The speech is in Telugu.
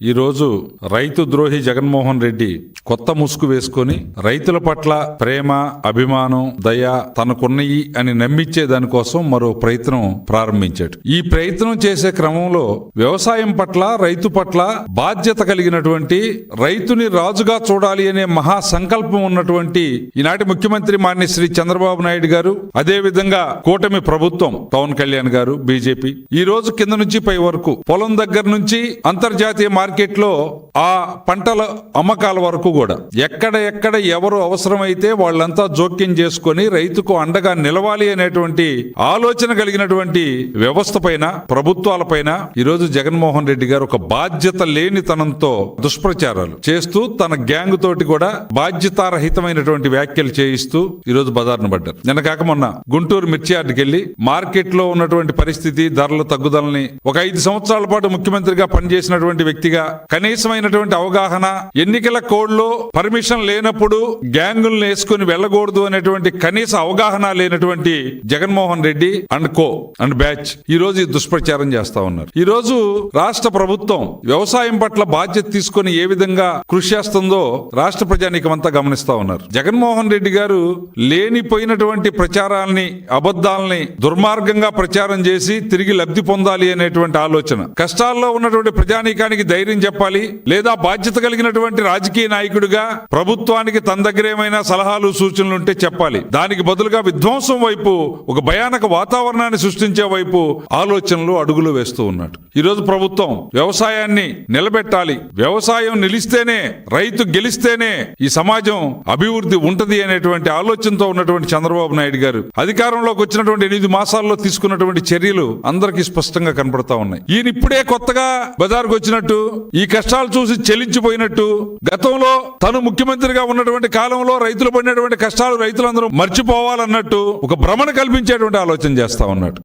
ఈ రోజు రైతు ద్రోహి జగన్మోహన్ రెడ్డి కొత్త ముసుగు వేసుకొని రైతుల పట్ల ప్రేమ అభిమానం దయ తనకున్నయి అని నమ్మించే దానికోసం మరో ప్రయత్నం ప్రారంభించాడు. ఈ ప్రయత్నం చేసే క్రమంలో వ్యవసాయం పట్ల రైతు పట్ల బాధ్యత కలిగినటువంటి రైతుని రాజుగా చూడాలి అనే మహా సంకల్పం ఉన్నటువంటి ఈనాటి ముఖ్యమంత్రి మాన్య శ్రీ చంద్రబాబు నాయుడు గారు అదేవిధంగా కూటమి ప్రభుత్వం పవన్ కళ్యాణ్ గారు బీజేపీ ఈ రోజు కింద నుంచి పై వరకు పొలం దగ్గర నుంచి అంతర్జాతీయ మార్కెట్లో ఆ పంటల అమ్మకాల వరకు కూడా ఎక్కడ ఎక్కడ ఎవరు అవసరమైతే వాళ్ళంతా జోక్యం చేసుకొని రైతుకు అండగా నిలవాలి అనేటువంటి ఆలోచన కలిగినటువంటి వ్యవస్థ పైన ప్రభుత్వాలపైన ఈరోజు జగన్మోహన్ రెడ్డి గారు ఒక బాధ్యత లేనితనంతో దుష్ప్రచారాలు చేస్తూ తన గ్యాంగ్ తోటి కూడా బాధ్యతారహితమైనటువంటి వ్యాఖ్యలు చేయిస్తూ ఈరోజు బజార్ను పడ్డారు. నిన్న కాక మొన్న గుంటూరు మిర్చి యార్డుకి వెళ్ళి ఉన్నటువంటి పరిస్థితి ధరల తగ్గుదలని ఒక ఐదు సంవత్సరాల పాటు ముఖ్యమంత్రిగా పనిచేసినటువంటి వ్యక్తిగా కనీసమైనటువంటి అవగాహన ఎన్నికల కోడ్లో పర్మిషన్ లేనప్పుడు గ్యాంగులను వేసుకుని వెళ్ళకూడదు అనేటువంటి కనీస అవగాహన లేనటువంటి Jaganmohan Reddy and co and batch ఈ రోజు దుష్ప్రచారం చేస్తా ఉన్నారు. ఈ రోజు రాష్ట్ర ప్రభుత్వం వ్యవసాయం పట్ల బాధ్యత తీసుకొని ఏ విధంగా కృషి చేస్తుందో రాష్ట్ర ప్రజానీకమంతా గమనిస్తా ఉన్నారు. జగన్మోహన్ రెడ్డి గారు లేనిపోయినటువంటి ప్రచారాల్ని అబద్ధాలని దుర్మార్గంగా ప్రచారం చేసి తిరిగి లబ్ధి పొందాలి అనేటువంటి ఆలోచన. కష్టాల్లో ఉన్నటువంటి ప్రజానీకానికి ధైర్యం చెప్పాలి లేదా బాధ్యత కలిగినటువంటి రాజకీయ నాయకుడిగా ప్రభుత్వానికి తన దగ్గర ఏమైనా సలహాలు సూచనలు ఉంటే చెప్పాలి. దానికి బదులుగా విధ్వంసం వైపు ఒక భయానక వాతావరణాన్ని సృష్టించే వైపు ఆలోచనలు అడుగులు వేస్తూ ఉన్నాడు. ఈరోజు ప్రభుత్వం వ్యవసాయాన్ని నిలబెట్టాలి. వ్యవసాయం నిలిస్తేనే రైతు గెలిస్తేనే ఈ సమాజం అభివృద్ధి ఉంటది అనేటువంటి ఆలోచనతో ఉన్నటువంటి చంద్రబాబు నాయుడు గారు అధికారంలోకి వచ్చినటువంటి ఎనిమిది మాసాల్లో తీసుకున్నటువంటి చర్యలు అందరికీ స్పష్టంగా కనబడతా ఉన్నాయి. ఈయన ఇప్పుడే కొత్తగా బజార్కు వచ్చినట్టు ఈ కష్టాలు చూసి చెల్లించిపోయినట్టు గతంలో తను ముఖ్యమంత్రిగా ఉన్నటువంటి కాలంలో రైతులు పడినటువంటి కష్టాలు రైతులందరూ మర్చిపోవాలన్నట్టు ఒక భ్రమణ కల్పించేటువంటి ఆలోచన చేస్తా ఉన్నాడు.